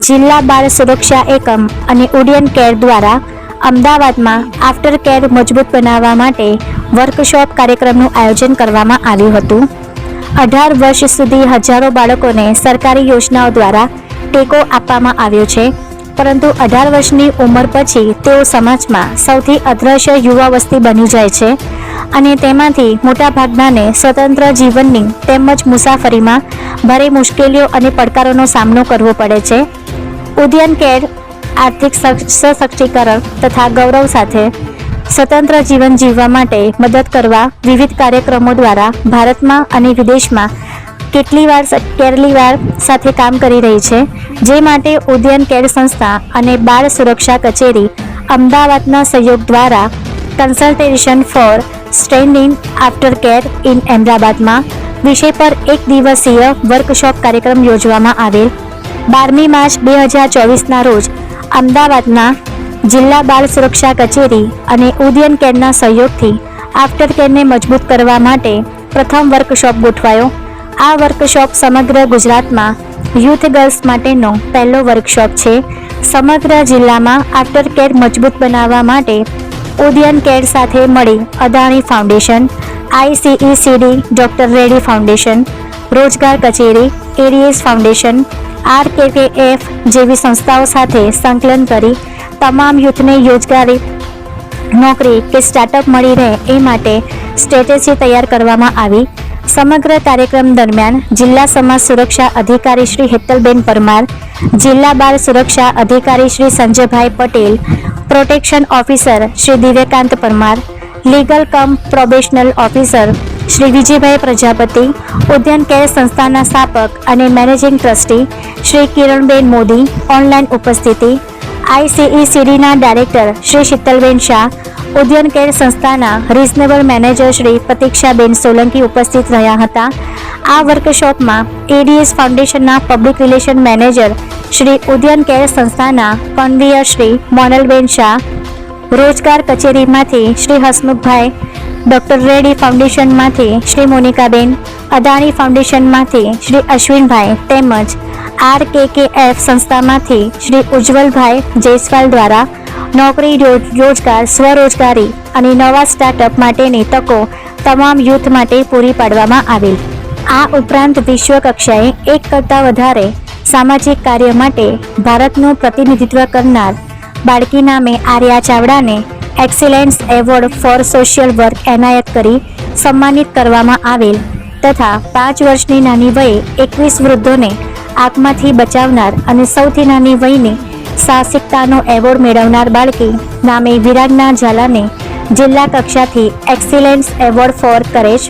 જિલ્લા બાળ સુરક્ષા એકમ અને ઉડ્ડયન કેર દ્વારા અમદાવાદમાં આફ્ટર કેર મજબૂત બનાવવા માટે વર્કશોપ કાર્યક્રમનું આયોજન કરવામાં આવ્યું હતું. અઢાર વર્ષ સુધી હજારો બાળકોને સરકારી યોજનાઓ દ્વારા ટેકો આપવામાં આવ્યો છે, પરંતુ અઢાર વર્ષની ઉંમર પછી તેઓ સમાજમાં સૌથી અદ્રશ્ય યુવા વસ્તી બની જાય છે અને તેમાંથી મોટાભાગનાને સ્વતંત્ર જીવનની તેમજ મુસાફરીમાં ભારે મુશ્કેલીઓ અને પડકારોનો સામનો કરવો પડે છે. ઉદ્યાન કેર આર્થિક સશ- સશક્તિકરણ તથા ગૌરવ સાથે સ્વતંત્ર જીવન જીવવા માટે મદદ કરવા વિવિધ કાર્યક્રમો દ્વારા ભારતમાં અને વિદેશમાં કેટલી વાર કેટલી વાર સાથે કામ કરી રહી છે. જે માટે ઉદ્યાન કેર સંસ્થા અને બાળ સુરક્ષા કચેરી અમદાવાદના સહયોગ દ્વારા consultation for standing after care in અમદાવાદમાં વિષય પર એક દિવસીય વર્કશોપ કાર્યક્રમ યોજવામાં આવેલ બારમી માર્ચ બે હજાર ચોવીસના રોજ અમદાવાદના જિલ્લા બાળ સુરક્ષા કચેરી અને ઉદયન કેરના સહયોગથી આફ્ટર કેરને મજબૂત કરવા માટે પ્રથમ વર્કશોપ ગોઠવાયો. આ વર્કશોપ સમગ્ર ગુજરાતમાં યુથ ગર્લ્સ માટેનો પહેલો વર્કશોપ છે. સમગ્ર જિલ્લામાં આફ્ટર કેર મજબૂત બનાવવા માટે ઉદયન કેર સાથે મળી Adani foundation, I C E C D, doctor Reddy foundation, રોજગાર કચેરી, એડીએસ ફાઉન્ડેશન આરકેકેએફ જેવી સંસ્થાઓ સાથે સંકલન કરી તમામ યુથને યોજગારી નોકરી કે સ્ટાર્ટઅપ મળી રહે એ માટે સ્ટ્રેટેજી તૈયાર કરવામાં આવી. સમગ્ર કાર્યક્રમ દરમિયાન જિલ્લા સમાજ સુરક્ષા અધિકારી શ્રી હેતલબેન પરમાર, જિલ્લા બાળ સુરક્ષા અધિકારી Shri Sanjaybhai Patel, protection officer Shri Divyakant Parmar, legal cum probational officer Shri Vijaybhai Prajapati, Udyan care સંસ્થાના સ્થાપક અને managing trustee Shri Kiranben Modi, online ઉપસ્થિતિ આઈસીઈસીડીના ડાયરેક્ટર શ્રી શીતલબેન શાહ, ઉદ્યાન કેર સંસ્થાના રિઝનેબલ મેનેજર શ્રી પ્રતીક્ષાબેન સોલંકી ઉપસ્થિત રહ્યા હતા. આ વર્કશોપમાં એડીએસ ફાઉન્ડેશનના પબ્લિક રિલેશન મેનેજર શ્રી ઉદ્યાન કેર સંસ્થાના કન્વીયર શ્રી મોનલબેન શાહ, રોજગાર કચેરીમાંથી શ્રી હસમુખભાઈ ડોક્ટર રેડી ફાઉન્ડેશનમાંથી શ્રી મોનિકાબેન, અદાણી ફાઉન્ડેશનમાંથી શ્રી અશ્વિનભાઈ તેમજ આર કે કે એફ સંસ્થામાંથી શ્રી ઉજ્જવલભાઈ જયસ્વાલ દ્વારા નોકરી રોજગાર, સ્વરોજગારી અને નવા સ્ટાર્ટઅપ માટેની તકો તમામ યુથ માટે પૂરી પાડવામાં આવેલ. આ ઉપરાંત વિશ્વ કક્ષાએ એક કરતાં વધારે સામાજિક કાર્ય માટે ભારતનું પ્રતિનિધિત્વ કરનાર બાળકી નામે Arya ચાવડાને excellence award for social work એનાયત કરી સન્માનિત કરવામાં આવેલ તથા પાંચ વર્ષની નાની વયે એકવીસ વૃદ્ધોને આગમાંથી બચાવનાર અને સૌથી નાની વયની સાહસિકતાનો એવોર્ડ મેળવનાર બાળકી નામે વિરાગના ઝાલાને જિલ્લા કક્ષાથી એક્સિલેન્સ એવોર્ડ ફોર કરેજ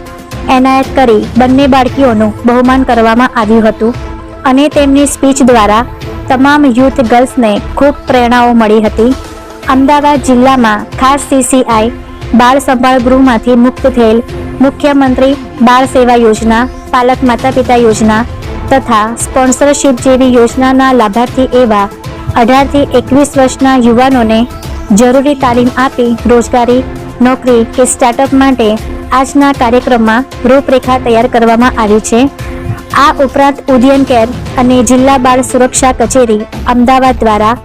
એનાયત કરી બંને બાળકીઓનું બહુમાન કરવામાં આવ્યું હતું અને તેમની સ્પીચ દ્વારા તમામ યુથ ગર્લ્સને ખૂબ પ્રેરણાઓ મળી હતી. અમદાવાદ જિલ્લામાં ખાસ સીસીઆઈ બાળ સંભાળ ગૃહમાંથી મુક્ત થયેલ મુખ્યમંત્રી બાળ સેવા યોજના, પાલક માતા પિતા યોજના તથા સ્પોન્સરશિપ જેવી યોજનાના લાભાર્થી એવા અઢારથી એકવીસ વર્ષના યુવાનોને જરૂરી તાલીમ આપી રોજગારી, નોકરી કે સ્ટાર્ટઅપ માટે આજના કાર્યક્રમમાં રૂપરેખા તૈયાર કરવામાં આવી છે. આ ઉપરાંત ઉદયન કેર અને જિલ્લા બાળ સુરક્ષા કચેરી અમદાવાદ દ્વારા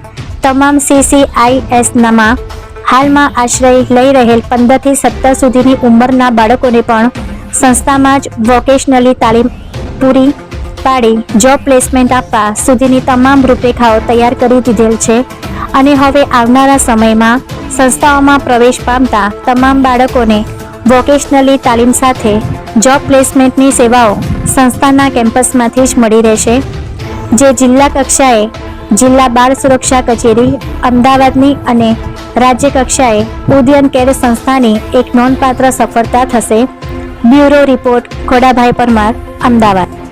તમામ સીસીઆઈએસનામાં હાલમાં આશ્રય લઈ રહેલ પંદરથી સત્તર સુધીની ઉંમરના બાળકોને પણ સંસ્થામાં જ વોકેશનલી તાલીમ પૂરી પાડી જોબ પ્લેસમેન્ટ આપવા સુધીની તમામ રૂપરેખાઓ તૈયાર કરી દીધેલ છે અને હવે આવનારા સમયમાં સંસ્થાઓમાં પ્રવેશ પામતા તમામ બાળકોને વોકેશનલી તાલીમ સાથે જોબ પ્લેસમેન્ટની સેવાઓ સંસ્થાના કેમ્પસમાંથી જ મળી રહેશે. જે જિલ્લા કક્ષાએ જિલ્લા બાળ સુરક્ષા કચેરી, અમદાવાદની અને રાજ્ય કક્ષાએ ઉદયન કેર સંસ્થાની એક નોંધપાત્ર સફળતા થશે. Bureau report, Khodabhai Parmar, Ahmedabad.